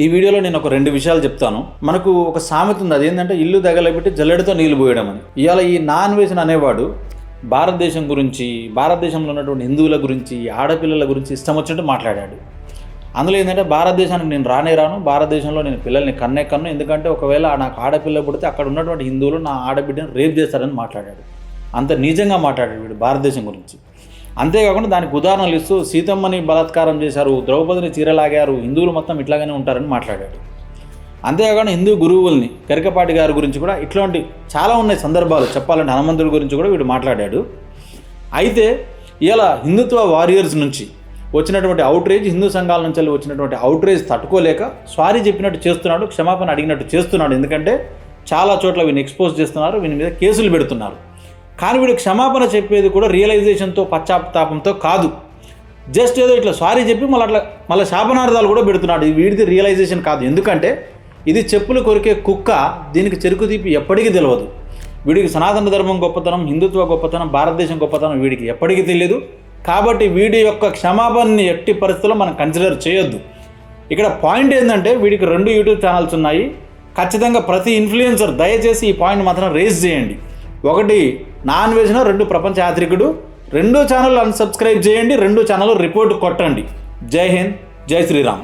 ఈ వీడియోలో నేను ఒక రెండు విషయాలు చెప్తాను. మనకు ఒక సామెత ఉంది. అదేంటంటే ఇల్లు తగలబెట్టి జల్లెడతో నీళ్ళు పోయడం అని. ఇవాళ ఈ నాన్ వేసిన అనేవాడు భారతదేశం గురించి భారతదేశంలో ఉన్నటువంటి హిందువుల గురించి ఆడపిల్లల గురించి ఇష్టం వచ్చినట్టు మాట్లాడాడు. అందులో ఏంటంటే భారతదేశానికి నేను రానే రాను భారతదేశంలో నేను పిల్లల్ని కన్నే కన్ను ఎందుకంటే ఒకవేళ నాకు ఆడపిల్ల పుడితే అక్కడ ఉన్నటువంటి హిందువులు నా ఆడబిడ్డను రేప్ చేస్తారని మాట్లాడాడు. అంత నిజంగా మాట్లాడాడు వీడు భారతదేశం గురించి. అంతేకాకుండా దానికి ఉదాహరణలు ఇస్తూ సీతమ్మని బలాత్కారం చేశారు ద్రౌపదిని చీరలాగారు హిందువులు మొత్తం ఇట్లాగానే ఉంటారని మాట్లాడాడు. అంతేకాకుండా హిందూ గురువుల్ని కరికపాటి గారి గురించి కూడా ఇట్లాంటి చాలా ఉన్నాయి సందర్భాలు చెప్పాలంటే హనుమంతుడి గురించి కూడా వీడు మాట్లాడాడు. అయితే ఇలా హిందుత్వ వారియర్స్ నుంచి వచ్చినటువంటి అవుట్రేజ్ హిందూ సంఘాల నుంచి వెళ్ళి వచ్చినటువంటి అవుట్రేజ్ తట్టుకోలేక సారీ చెప్పినట్టు చేస్తున్నాడు క్షమాపణ అడిగినట్టు చేస్తున్నాడు. ఎందుకంటే చాలా చోట్ల వీని ఎక్స్పోజ్ చేస్తున్నారు వీని మీద కేసులు పెడుతున్నారు. కానీ వీడు క్షమాపణ చెప్పేది కూడా రియలైజేషన్తో పశ్చాత్తాపంతో కాదు. జస్ట్ ఏదో ఇట్లా సారీ చెప్పి మళ్ళీ అట్లా మళ్ళీ శాపనార్థాలు కూడా పెడుతున్నాడు. వీడిది రియలైజేషన్ కాదు. ఎందుకంటే ఇది చెప్పులు కొరికే కుక్క దీనికి చెరుకు తీపి ఎప్పటికీ తెలియదు వీడికి సనాతన ధర్మం గొప్పతనం హిందుత్వ గొప్పతనం భారతదేశం గొప్పతనం వీడికి ఎప్పటికీ తెలియదు కాబట్టి వీడి యొక్క క్షమాపణని ఎట్టి పరిస్థితుల్లో మనం కన్సిడర్ చేయొద్దు. ఇక్కడ పాయింట్ ఏంటంటే వీడికి రెండు యూట్యూబ్ ఛానల్స్ ఉన్నాయి. ఖచ్చితంగా ప్రతి ఇన్ఫ్లుయెన్సర్ దయచేసి ఈ పాయింట్ మాత్రం రేజ్ చేయండి. ఒకటి నాన్ వెజ్ను రెండు ప్రపంచ యాత్రికుడు రెండు ఛానల్ అన్సబ్స్క్రైబ్ చేయండి రెండు ఛానల్ రిపోర్ట్ కొట్టండి. జై హింద్ జై శ్రీరామ్.